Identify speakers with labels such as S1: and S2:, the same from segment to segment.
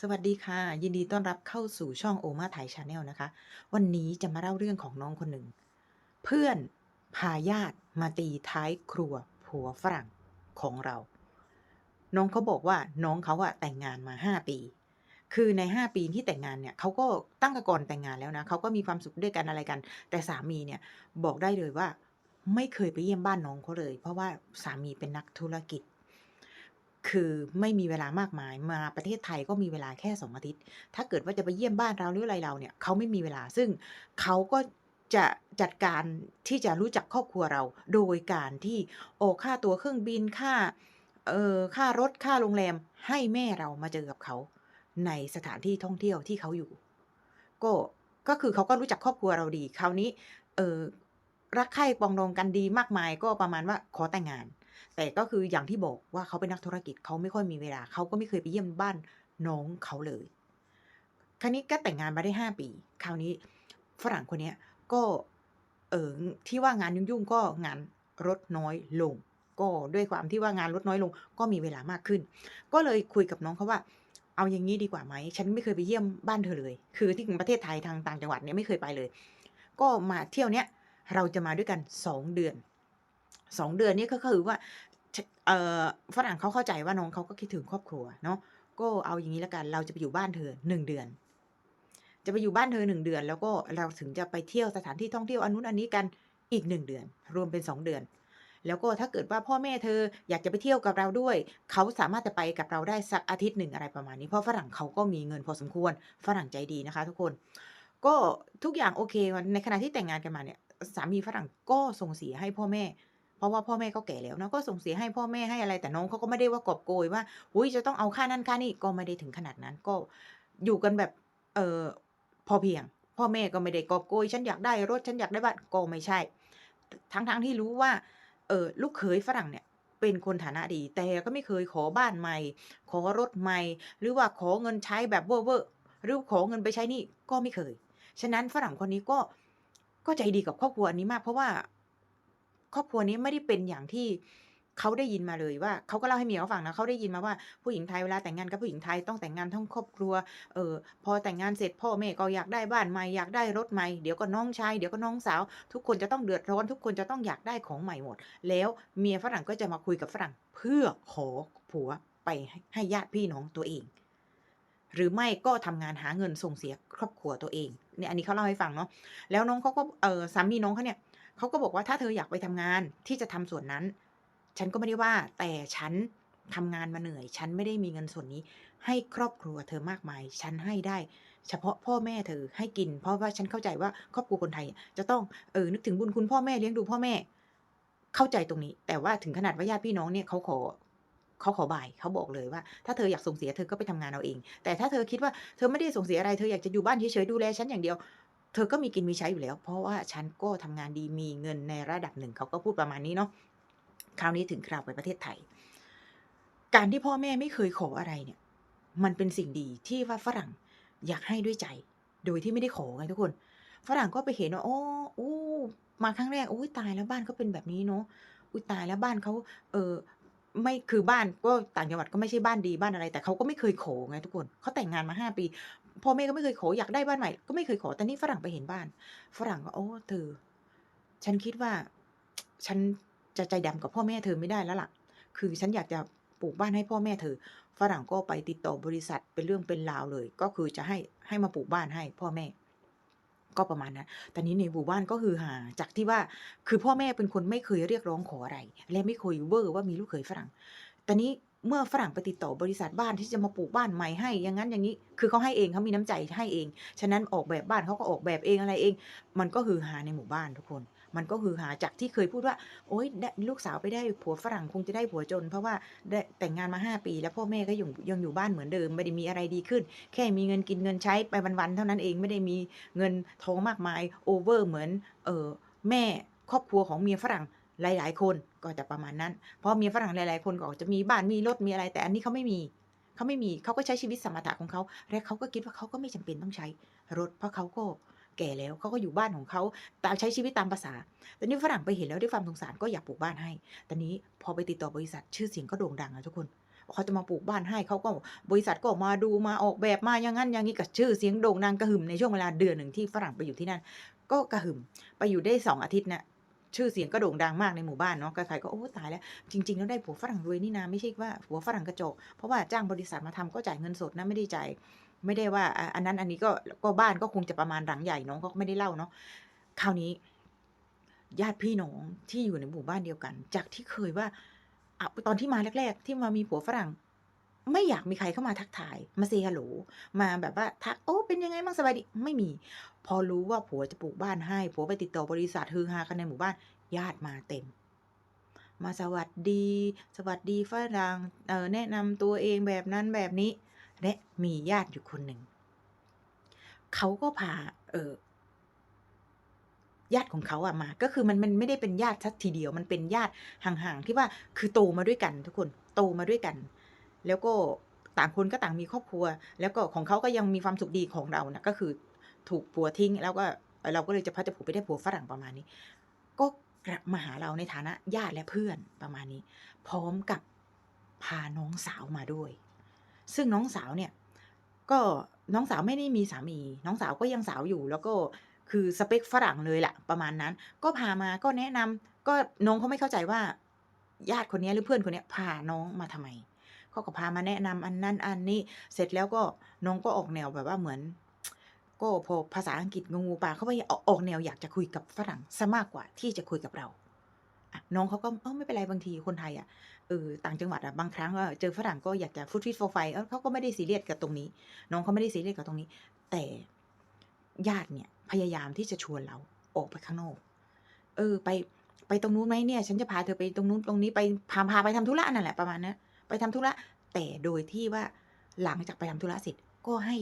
S1: สวัสดีค่ะ ยินดีต้อนรับเข้าสู่ช่องโอมาไทยชาแนลนะคะ วันนี้จะมาเล่าเรื่องของน้องคนหนึ่ง เพื่อนพาญาติมาตีท้ายครัวผัวฝรั่งของเรา น้องเขาบอกว่าน้องเขาอะแต่งงานมา5ปี คือใน5ปีที่แต่งงานเนี่ยเขาก็ตั้งแต่ก่อนแต่งงานแล้วนะเขาก็มีความสุขด้วยกันอะไรกัน แต่สามีเนี่ยบอกได้เลยว่า ไม่เคยไปเยี่ยมบ้านน้องเขาเลย เพราะว่าสามีเป็นนักธุรกิจ คือไม่มีเวลามากมายมาประเทศไทยก็มีเวลาแค่2องอาทิตย์ ถ้าเกิดว่าจะไปเยี่ยมบ้านเราหรืออะไรเราเนี่ยเขาไม่มีเวลาซึ่งเขาก็จะจัดการที่จะรู้จักครอบครัวเรา โดยการที่ออกค่าตัวเครื่องบินค่าเอ่อค่ารถค่าโรงแรมให้แม่เรามาเจอกับเขา ในสถานที่ท่องเที่ยวที่เขาอยู่ ก็ก็คือเขาก็รู้จักครอบครัวเราดีคราวนี้เอ่อรักใคร่ปองดองกันดีมากมายก็ประมาณว่าขอแต่งงาน แต่ก็คืออย่างที่บอกว่าเขาเป็นนักธุรกิจเขาไม่ค่อยมีเวลา เขาก็ไม่เคยไปเยี่ยมบ้านน้องเขาเลย คราวนี้ก็แต่งงานมาได้5ปี คราวนี้ฝรั่งคนนี้ก็เออที่ว่างานยุ่งๆก็งานลดน้อยลง ก็ด้วยความที่ว่างานลดน้อยลง ก็มีเวลามากขึ้น ก็เลยคุยกับน้องเขาว่า เอาอย่างงี้ดีกว่าไหม ฉันไม่เคยไปเยี่ยมบ้านเธอเลย คือที่ประเทศไทยทางต่างจังหวัดเนี่ยไม่เคยไปเลย ก็มาเที่ยวเนี้ยเราจะมาด้วยกัน2เดือน 2เดือนนี้ก็คือว่าเอ่อฝรั่งเขาเข้าใจว่าน้องเขาก็คิดถึงครอบครัวเนาะก็เอาอย่างงี้แล้วกัน เราจะไปอยู่บ้านเธอ1เดือน จะไปอยู่บ้านเธอ1เดือน แล้วก็เราถึงจะไปเที่ยวสถานที่ท่องเที่ยวอันนู้นอันนี้กันอีก1เดือน รวมเป็น2เดือน แล้วก็ถ้าเกิดว่าพ่อแม่เธออยากจะไปเที่ยวกับเราด้วย เขาสามารถจะไปกับเราได้สักอาทิตย์หนึ่งอะไรประมาณนี้เพราะฝรั่งเขาก็มีเงินพอสมควรฝรั่งใจดีนะคะ ทุกคน ก็ทุกอย่างโอเคในขณะที่แต่งงานกันมาเนี่ยสามีฝรั่งก็ส่งเสียให้พ่อแม่ ราะว่าพ่อแม่ก็แก่แล้วเนาะก็ส่งเสียให้พ่อแม่ให้อะไรแต่น้องเขาก็ไม่ได้ว่ากอบโกยว่าอุ๊ยจะต้องเอาค่านั่นค่านี่ก็ไม่ได้ถึงขนาดนั้นก็อยู่กันแบบเออพอเพียง พ่อแม่ก็ไม่ได้กอบโกยฉันอยากได้รถฉันอยากได้บ้านก็ไม่ใช่ ทั้งๆที่รู้ว่าเออลูกเขยฝรั่งเนี่ยเป็นคนฐานะดี แต่ก็ไม่เคยขอบ้านใหม่ ขอรถใหม่ หรือว่าขอเงินใช้แบบเว่อร์หรือขอเงินไปใช้นี้ก็ไม่เคย ฉะนั้นฝรั่งคนนี้ก็ก็ใจดีกับครอบครัวอันนี้มากเพราะว่า ครอบครัวนี้ไม่ได้เป็นอย่างที่เขาได้ยินมาเลยว่าเขาก็เล่าให้เมียเขาฟังนะเขาได้ยินมาว่าผู้หญิงไทยเวลาแต่งงานกับผู้หญิงไทยต้องแต่งงานทั้งครอบครัว เออพอแต่งงานเสร็จพ่อแม่ก็อยากได้บ้านใหม่อยากได้รถใหม่เดี๋ยวก็น้องชายเดี๋ยวก็น้องสาว ทุกคนจะต้องเดือดร้อนทุกคนจะต้องอยากได้ของใหม่หมด แล้วเมียฝรั่งก็จะมาคุยกับฝรั่งเพื่อขอผัวไปให้ญาติพี่น้องตัวเอง หรือไม่ก็ทำงานหาเงินส่งเสียครอบครัวตัวเองเนี่ยอันนี้เขาเล่าให้ฟังเนาะแล้วน้องเขาก็เออสามีน้องเขาเนี่ย เขาก็บอกว่าถ้าเธออยากไปทำงานที่จะทำส่วนนั้น ฉันก็ไม่ได้ว่า แต่ฉันทำงานมาเหนื่อย ฉันไม่ได้มีเงินส่วนนี้ ให้ครอบครัวเธอมากมาย ฉันให้ได้ เฉพาะพ่อแม่เธอให้กิน เพราะว่าฉันเข้าใจว่าครอบครัวคนไทย จะต้องเออนึกถึงบุญคุณพ่อแม่เลี้ยงดูพ่อแม่ เข้าใจตรงนี้ แต่ว่าถึงขนาดว่าญาติพี่น้องเนี่ยเขาขอเขาขอบ่ายเขาบอกเลยว่า ถ้าเธออยากส่งเสียเธอก็ไปทำงานเอาเอง แต่ถ้าเธอคิดว่าเธอไม่ได้ส่งเสียอะไรเธออยากจะอยู่บ้านเฉยๆดูแลฉันอย่างเดียว เธอก็มีกินมีใช้อยู่แล้ว เพราะว่าฉันก็ทำงานดีมีเงินในระดับหนึ่งเขาก็พูดประมาณนี้เนาะคราวนี้ถึงคราวไปประเทศไทย การที่พ่อแม่ไม่เคยขออะไรเนี่ย มันเป็นสิ่งดีที่ว่าฝรั่งอยากให้ด้วยใจ โดยที่ไม่ได้ขอไงทุกคน ฝรั่งก็ไปเห็นว่าอ๋อโอ้มาครั้งแรกอุ๊ยตายแล้วบ้านเขาเป็นแบบนี้เนาะอุ๊ยตายแล้วบ้านเขาเออ ไม่คือบ้านก็ต่างจังหวัดก็ไม่ใช่บ้านดีบ้านอะไร แต่เขาก็ไม่เคยขอไงทุกคนเขาแต่งงานมา5ปีพ่อแม่ก็ไม่เคยขออยากได้บ้านใหม่ ก็ไม่เคยขอแต่นี่ฝรั่งไปเห็นบ้าน ฝรั่งก็โอ้เธอ ฉันคิดว่า ฉันจะใจดำกับพ่อแม่เธอไม่ได้แล้วล่ะ คือฉันอยากจะปลูกบ้านให้พ่อแม่เธอ ฝรั่งก็ไปติดต่อบริษัทเป็นเรื่องเป็นราวเลย ก็คือจะให้ให้มาปลูกบ้านให้พ่อแม่ ก็ประมาณนั้นแต่นี้ในหมู่บ้านก็คือหาจากที่ว่าคือพ่อแม่เป็นคนไม่เคยเรียกร้องขออะไร และไม่เคยเวอร์ว่ามีลูกเขยฝรั่งแต่นี้เมื่อฝรั่งไปติดต่อบริษัทบ้านที่จะมาปลูกบ้านใหม่ให้ อย่างงั้นอย่างนี้ คือเขาให้เองเขามีน้ำใจให้เอง ฉะนั้นออกแบบบ้านเขาก็ออกแบบเองอะไรเอง มันก็คือหาในหมู่บ้านทุกคน มันก็ฮือฮาจากที่เคยพูดว่า โอ๊ยลูกสาวไปได้ผัวฝรั่งคงจะได้ผัวจน เพราะว่าได้แต่งงานมา 5 ปี แล้วพ่อแม่ก็ยังยังอยู่บ้านเหมือนเดิม ไม่ได้มีอะไรดีขึ้น แค่มีเงินกินเงินใช้ไปวันๆเท่านั้นเองไม่ได้มีเงินทองมากมายโอเวอร์เหมือนเออแม่ครอบครัวของเมียฝรั่งหลาย ๆ คนก็จะประมาณนั้น เพราะเมียฝรั่งหลาย ๆ คนก็จะมีบ้านมีรถมีอะไร แต่อันนี้เขาไม่มีเขาไม่มีเขาก็ใช้ชีวิตสมถะของเขาและเขาก็คิดว่าเขาก็ไม่จำเป็นต้องใช้รถเพราะเขาก็ แก่แล้วเขาก็อยู่บ้านของเขาตามใช้ชีวิตตามประสาแต่นี่ฝรั่งไปเห็นแล้วด้วยความสงสารก็อยากปลูกบ้านให้ แต่นี้พอไปติดต่อบริษัทชื่อเสียงก็โด่งดังอะทุกคนเขาจะมาปลูกบ้านให้เขาก็บริษัทก็มาดูมาออกแบบมาอย่างนั้นอย่างนี้กับชื่อเสียงโด่งดังกระหึ่มในช่วงเวลาเดือนหนึ่งที่ฝรั่งไปอยู่ที่นั่น ก็กระหึ่มไปอยู่ได้สองอาทิตย์เนี่ยชื่อเสียงก็โด่งดังมากในหมู่บ้านเนาะใครๆก็โอ้ตายแล้ว จริงๆแล้วได้ผัวฝรั่งรวยนี่นาไม่ใช่ว่าผัวฝรั่งกระจกเพราะว่าจ้างบริษัทมาทำก็จ่ายเงินสดนะไม่ได้จ่าย ไม่ได้ว่าอันนั้นอันนี้ก็ก็บ้านก็คงจะประมาณหลังใหญ่น้องก็ไม่ได้เล่าเนาะคราวนี้ ญาติพี่น้องที่อยู่ในหมู่บ้านเดียวกัน จากที่เคยว่าอตอนที่มาแรก ๆ ที่มามีผัวฝรั่ง ไม่อยากมีใครเข้ามาทักทาย มาเซฮัลโหลมาแบบว่าทักโอ้เป็นยังไงบ้างสบายดีไม่มี พอรู้ว่าผัวจะปลูกบ้านให้ผัวไปติดต่อบริษัทฮือฮากันในหมู่บ้าน ญาติมาเต็มมาสวัสดี สวัสดีฝรั่งเออแนะนำตัวเองแบบนั้นแบบนี้ และมีญาติอยู่คนหนึ่ง เขาก็พา เออญาติของเขาอะมา ก็คือมันมันไม่ได้เป็นญาติทักทีเดียว มันเป็นญาติห่างๆที่ว่าคือโตมาด้วยกัน ทุกคนโตมาด้วยกัน แล้วก็ต่างคนก็ต่างมีครอบครัว แล้วก็ของเขาก็ยังมีความสุขดีของเรานะก็คือถูกผัวทิ้ง แล้วก็เราก็เลยจะพัดจะผูกไปได้ผัวฝรั่งประมาณนี้ ก็กลับมาหาเราในฐานะญาติและเพื่อนประมาณนี้ พร้อมกับพาน้องสาวมาด้วย ซึ่งน้องสาวเนี่ย ก็น้องสาวไม่ได้มีสามี น้องสาวก็ยังสาวอยู่ แล้วก็คือสเปคฝรั่งเลยแหละประมาณนั้น ก็พามาก็แนะนำก็น้องเขาไม่เข้าใจว่า ญาติคนนี้หรือเพื่อนคนนี้พาน้องมาทำไมเขาก็พามาแนะนำอันนั้นอันนี้ เสร็จแล้วก็น้องก็ออกแนวแบบว่าเหมือน ก็พอภาษาอังกฤษงูปลาเขาไปออกแนวอยากจะคุยกับฝรั่งซะมากกว่าที่จะคุยกับเราน้องเขาก็เออไม่เป็นไรบางทีคนไทยอะ เออต่างจังหวัดอะบางครั้งก็เจอฝรั่งก็อยากจะฟุตฟิตโฟไฟเออเขาก็ไม่ได้ซีเรียสกับตรงนี้ น้องเขาไม่ได้ซีเรียสกับตรงนี้ แต่ญาติเนี่ย พยายามที่จะชวนเราออกไปข้างนอก เออ ไปไปตรงนู้นไหมเนี่ย ฉันจะพาเธอไปตรงนู้นตรงนี้ไปพาพาไปทำธุระนั่นแหละประมาณนั้นไปทำธุระแต่โดยที่ว่าหลังจากไปทำธุระเสร็จก็ให้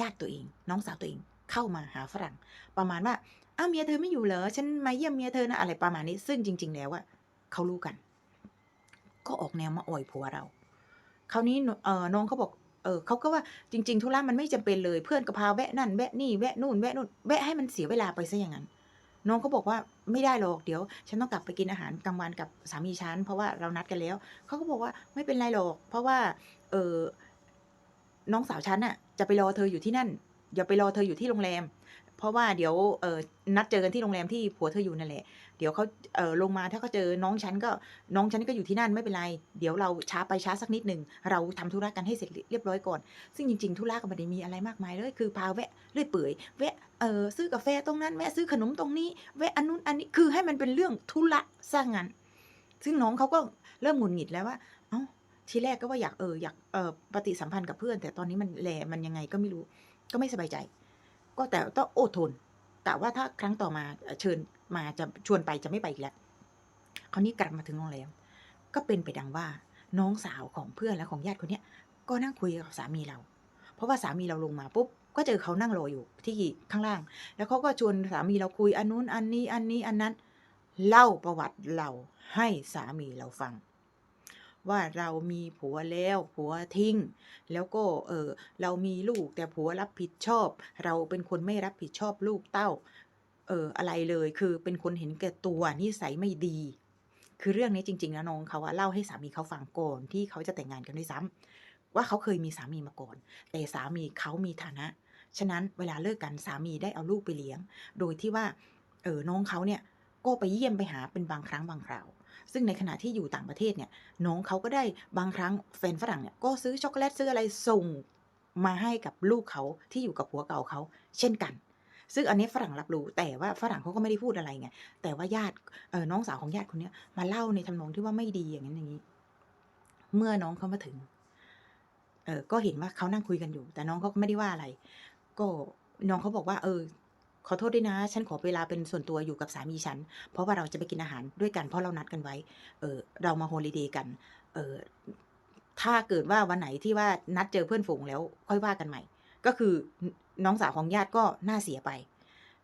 S1: ญาติตัวเอง น้องสาวตัวเองเข้ามาหาฝรั่ง ประมาณว่าอ้าวเมียเธอไม่อยู่เหรอฉันมาเยี่ยมเมียเธอนะอะไรประมาณนี้ ซึ่งจริง ๆ แล้วอะเขารู้กัน ก็ออกแนวมาอ่อยผัวเรา คราวนี้เออน้องเขาบอกเออเขาก็ว่าจริง ๆ ธุระมันไม่จำเป็นเลยเพื่อนก็พาแวะนั่นแวะนี่แวะนู่นแวะนู่นแวะให้มันเสียเวลาไปซะอย่างนั้น น้องเขาบอกว่าไม่ได้หรอกเดี๋ยว ฉันต้องกลับไปกินอาหารกลางวันกับสามีฉันเพราะว่าเรานัดกันแล้วเขาก็บอกว่าไม่เป็นไรหรอก เพราะว่า เออน้องสาวฉันน่ะ จะไปรอเธออยู่ที่นั่น อย่าไปรอเธออยู่ที่โรงแรม เพราะว่าเดี๋ยวเออนัดเจอกันที่โรงแรมที่ผัวเธออยู่นั่นแหละ เดี๋ยวเขาเออลงมาถ้าเขาเจอน้องฉันก็น้องฉันก็อยู่ที่นั่นไม่เป็นไร เดี๋ยวเราช้าไปช้าสักนิดหนึ่งเราทำธุระกันให้เสร็จเรียบร้อยก่อน ซึ่งจริงๆธุระก็ไม่ได้มีอะไรมากมายเลยคือพาแวะเรื่อยเปื่อยแวะเออซื้อกาแฟตรงนั้นแวะซื้อขนมตรงนี้แวะอันนู้นอันนี้คือให้มันเป็นเรื่องธุระสร้างงานซึ่งน้องเขาก็เริ่มหงุดหงิดแล้วว่าเอ้าทีแรกก็ว่าอยากเอออยากเออปฏิสัมพันธ์กับเพื่อน แต่ตอนนี้มันแหลมันยังไงก็ไม่รู้ ก็ไม่สบายใจ ก็แต่ต้องอดทน แต่ว่าถ้าครั้งต่อมาเชิญมาจะชวนไปจะไม่ไปอีกแล้วคราวนี้กลับมาถึงโรงแรมก็เป็นไปดังว่าน้องสาวของเพื่อนและของญาติคนนี้ก็นั่งคุยกับสามีเรา เพราะว่าสามีเราลงมาปุ๊บก็เจอเขานั่งรออยู่ที่ข้างล่าง แล้วเขาก็ชวนสามีเราคุยอันนู้นอันนี้อันนี้อันนั้น เล่าประวัติเราให้สามีเราฟัง ว่าเรามีผัวแล้วผัวทิ้ง แล้วก็เออเรามีลูกแต่ผัวรับผิดชอบ เราเป็นคนไม่รับผิดชอบลูกเต้า เอออะไรเลยคือเป็นคนเห็นแก่ตัวนิสัยไม่ดี คือเรื่องนี้จริงๆนะน้องเขาอะเล่าให้สามีเขาฟังก่อนที่เขาจะแต่งงานกันด้วยซ้ำว่าเขาเคยมีสามีมาก่อน แต่สามีเขามีฐานะ ฉะนั้นเวลาเลิกกันสามีได้เอาลูกไปเลี้ยง โดยที่ว่าเออน้องเขาเนี่ยก็ไปเยี่ยมไปหาเป็นบางครั้งบางคราว ซึ่งในขณะที่อยู่ต่างประเทศเนี่ยน้องเขาก็ได้บางครั้งแฟนฝรั่งเนี่ยก็ซื้อช็อกโกแลตซื้ออะไรส่งมาให้กับลูกเขาที่อยู่กับผัวเก่าเขาเช่นกัน ซึ่งอันนี้ฝรั่งรับรู้แต่ว่าฝรั่งเขาก็ไม่ได้พูดอะไรไงแต่ว่าญาติเออน้องสาวของญาติคนนี้มาเล่าในทำนองที่ว่าไม่ดีอย่างนั้นอย่างนี้ เมื่อน้องเขามาถึงเออก็เห็นว่าเขานั่งคุยกันอยู่ แต่น้องเขาก็ไม่ได้ว่าอะไร ก็น้องเขาบอกว่า เออ ขอโทษด้วยนะ ฉันขอเวลาเป็นส่วนตัวอยู่กับสามีฉัน เพราะว่าเราจะไปกินอาหารด้วยกันเพราะเรานัดกันไว้ เออเรามาโฮลิเดย์กัน เออถ้าเกิดว่าวันไหนที่ว่านัดเจอเพื่อนฝูงแล้วค่อยว่ากันใหม่ ก็คือน้องสาวของญาติก็น่าเสียไป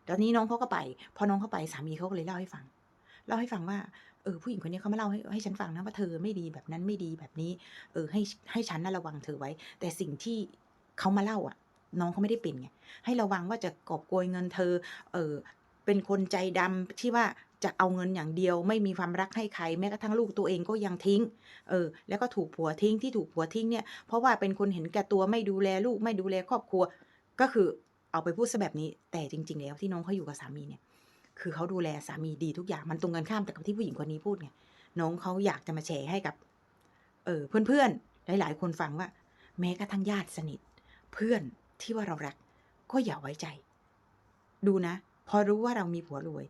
S1: ตอนนี้น้องเขาก็ไป พอน้องเขาไปสามีเขาก็เลยเล่าให้ฟัง เล่าให้ฟังว่า เออผู้หญิงคนนี้เขามาเล่าให้ให้ฉันฟังนะว่าเธอไม่ดีแบบนั้นไม่ดีแบบนี้ เออให้ให้ฉันน่ะระวังเธอไว้ แต่สิ่งที่เขามาเล่าอะ น้องเขาไม่ได้เป็นไงให้ระวังว่าจะกอบโกยเงินเธอ เออเป็นคนใจดำที่ว่าจะเอาเงินอย่างเดียวไม่มีความรักให้ใครแม้กระทั่งลูกตัวเองก็ยังทิ้ง เออ แล้วก็ถูกผัวทิ้งที่ถูกผัวทิ้งเนี่ยเพราะว่าเป็นคนเห็นแก่ตัวไม่ดูแลลูกไม่ดูแลครอบครัว ก็คือเอาไปพูดเสียแบบนี้ แต่จริง ๆ แล้วที่น้องเขาอยู่กับสามีเนี่ย คือเขาดูแลสามีดีทุกอย่างมันตรงกันข้ามแต่กับที่ผู้หญิงคนนี้พูดไงน้องเขาอยากจะมาแชร์ให้กับ เออเพื่อนๆหลาย ๆ คนฟังว่า แม้กระทั่งญาติสนิท เพื่อน ที่ว่าเรารัก ก็อย่าไว้ใจ ดูนะ พอรู้ว่าเรามีผัวรวย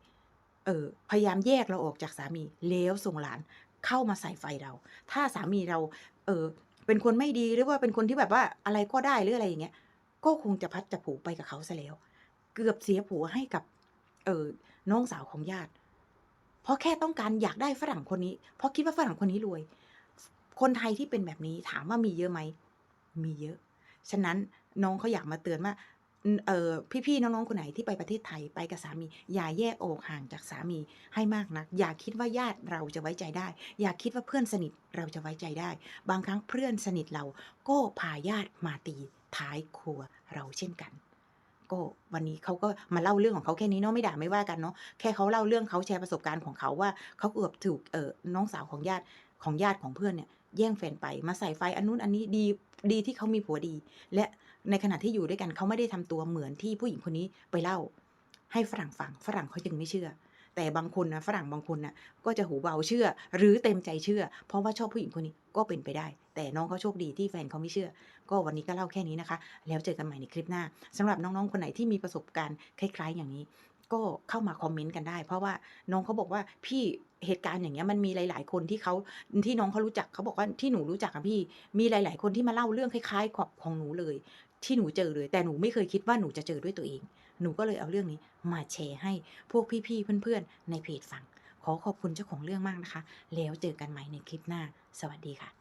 S1: เออ พยายามแยกเราออกจากสามีแล้วส่งหลานเข้ามาใส่ไฟเรา ถ้าสามีเรา เออ เป็นคนไม่ดีหรือว่าเป็นคนที่แบบว่าอะไรก็ได้หรืออะไรอย่างเงี้ย ก็คงจะพัดจะผลูไปกับเขาเสียแล้ว เกือบเสียผัวให้กับ เออน้องสาวของญาติ เพราะแค่ต้องการอยากได้ฝรั่งคนนี้ เพราะคิดว่าฝรั่งคนนี้รวย คนไทยที่เป็นแบบนี้ถามว่ามีเยอะไหม มีเยอะ ฉะนั้น น้องเขาอยากมาเตือนว่าเออพี่ๆน้องๆคนไหนที่ไปประเทศไทยไปกับสามี อย่าแยกอกห่างจากสามีให้มากนัก อย่าคิดว่าญาติเราจะไว้ใจได้ อย่าคิดว่าเพื่อนสนิทเราจะไว้ใจได้ บางครั้งเพื่อนสนิทเราก็พาญาติมาตีท้ายครัวเราเช่นกัน ก็วันนี้เขาก็มาเล่าเรื่องของเขาแค่นี้เนาะไม่ด่าไม่ว่ากันเนาะแค่เขาเล่าเรื่องเขาแชร์ประสบการณ์ของเขาว่าเขาเกือบถูกเออน้องสาวของญาติของญาติของเพื่อนเนี่ยแย่งแฟนไปมาใส่ไฟอันนู้นอันนี้ดี ดีที่เขามีผัวดี และในขณะที่อยู่ด้วยกันเขาไม่ได้ทำตัวเหมือนที่ผู้หญิงคนนี้ไปเล่า ให้ฝรั่งฟังฝรั่งเขาจึงไม่เชื่อ แต่บางคนนะฝรั่งบางคนน่ะก็จะหูเบาเชื่อ หรือเต็มใจเชื่อ เพราะว่าชอบผู้หญิงคนนี้ก็เป็นไปได้ แต่น้องเขาโชคดีที่แฟนเขาไม่เชื่อ ก็วันนี้ก็เล่าแค่นี้นะคะ แล้วเจอกันใหม่ในคลิปหน้าสำหรับน้องๆคนไหนที่มีประสบการณ์คล้าย ๆ อย่างนี้ ก็เข้ามาคอมเมนต์กันได้ เพราะว่าน้องเขาบอกว่าพี่เหตุการณ์อย่างเงี้ยมันมีหลาย ๆ คนที่เขาที่น้องเขารู้จักเขาบอกว่าที่หนูรู้จักอะพี่มีหลาย ๆ คนที่มาเล่าเรื่องคล้ายๆขอบของหนูเลย ที่หนูเจอเลยแต่หนูไม่เคยคิดว่าหนูจะเจอด้วยตัวเอง หนูก็เลยเอาเรื่องนี้มาแชร์ให้พวกพี่ๆเพื่อนๆในเพจฟัง ขอขอบคุณเจ้าของเรื่องมากนะคะ แล้วเจอกันใหม่ในคลิปหน้า สวัสดีค่ะ